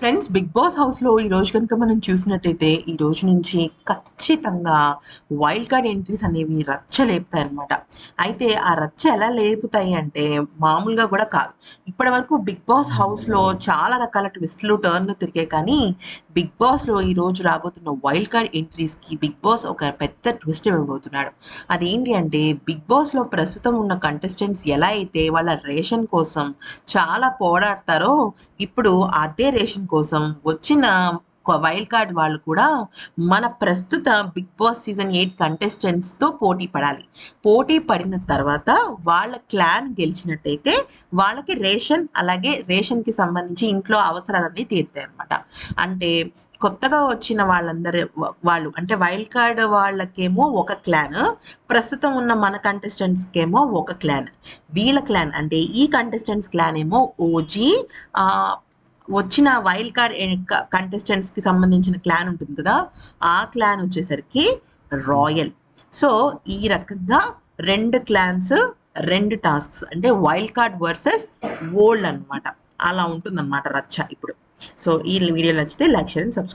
Friends big boss హౌస్లో ఈ రోజు కనుక మనం చూసినట్టయితే ఈ రోజు నుంచి ఖచ్చితంగా వైల్డ్ కార్డ్ ఎంట్రీస్ అనేవి రచ్చ లేపుతాయి అనమాట అయితే ఆ రచ్చ ఎలా లేపుతాయి అంటే మామూలుగా కూడా కాదు. ఇప్పటి వరకు బిగ్ బాస్ హౌస్లో చాలా రకాల ట్విస్ట్లు టర్న్లు తిరిగాయి. కానీ బిగ్ బాస్లో ఈ రోజు రాబోతున్న వైల్డ్ కార్డ్ ఎంట్రీస్కి బిగ్ బాస్ ఒక పెద్ద ట్విస్ట్ ఇవ్వబోతున్నాడు. అదేంటి అంటే బిగ్ బాస్లో ప్రస్తుతం ఉన్న కంటెస్టెంట్స్ ఎలా అయితే వాళ్ళ రేషన్ కోసం చాలా పోరాడతారో ఇప్పుడు అదే రేషన్ కోసం వచ్చిన వైల్డ్ కార్డ్ వాళ్ళు కూడా మన ప్రస్తుత బిగ్ బాస్ సీజన్ ఎయిట్ కంటెస్టెంట్స్తో పోటీ పడాలి. పోటీ పడిన తర్వాత వాళ్ళ క్లాన్ గెలిచినట్టయితే వాళ్ళకి రేషన్ అలాగే రేషన్కి సంబంధించి ఇంట్లో అవసరాలన్నీ తీరుతాయి అనమాట అంటే కొత్తగా వచ్చిన వాళ్ళందరూ వాళ్ళు అంటే వైల్డ్ కార్డ్ వాళ్ళకేమో ఒక క్లాన్ ప్రస్తుతం ఉన్న మన కంటెస్టెంట్స్కేమో ఒక క్లాన్ వీళ్ళ క్లాన్ అంటే ఈ కంటెస్టెంట్స్ క్లాన్ ఏమో ఓజీ వచ్చిన వైల్డ్ కార్డ్ కంటెస్టెంట్స్కి సంబంధించిన క్లాన్ ఉంటుంది కదా ఆ క్లాన్ వచ్చేసరికి రాయల్ సో ఈ రకంగా రెండు క్లాన్స్ రెండు టాస్క్స్ అంటే వైల్డ్ కార్డ్ వర్సెస్ ఓల్డ్ అన్నమాట. అలా ఉంటుందన్నమాట రచ్చ ఇప్పుడు. సో ఈ వీడియో నచ్చితే లైక్ షేర్ అండ్ సబ్స్క్రైబ్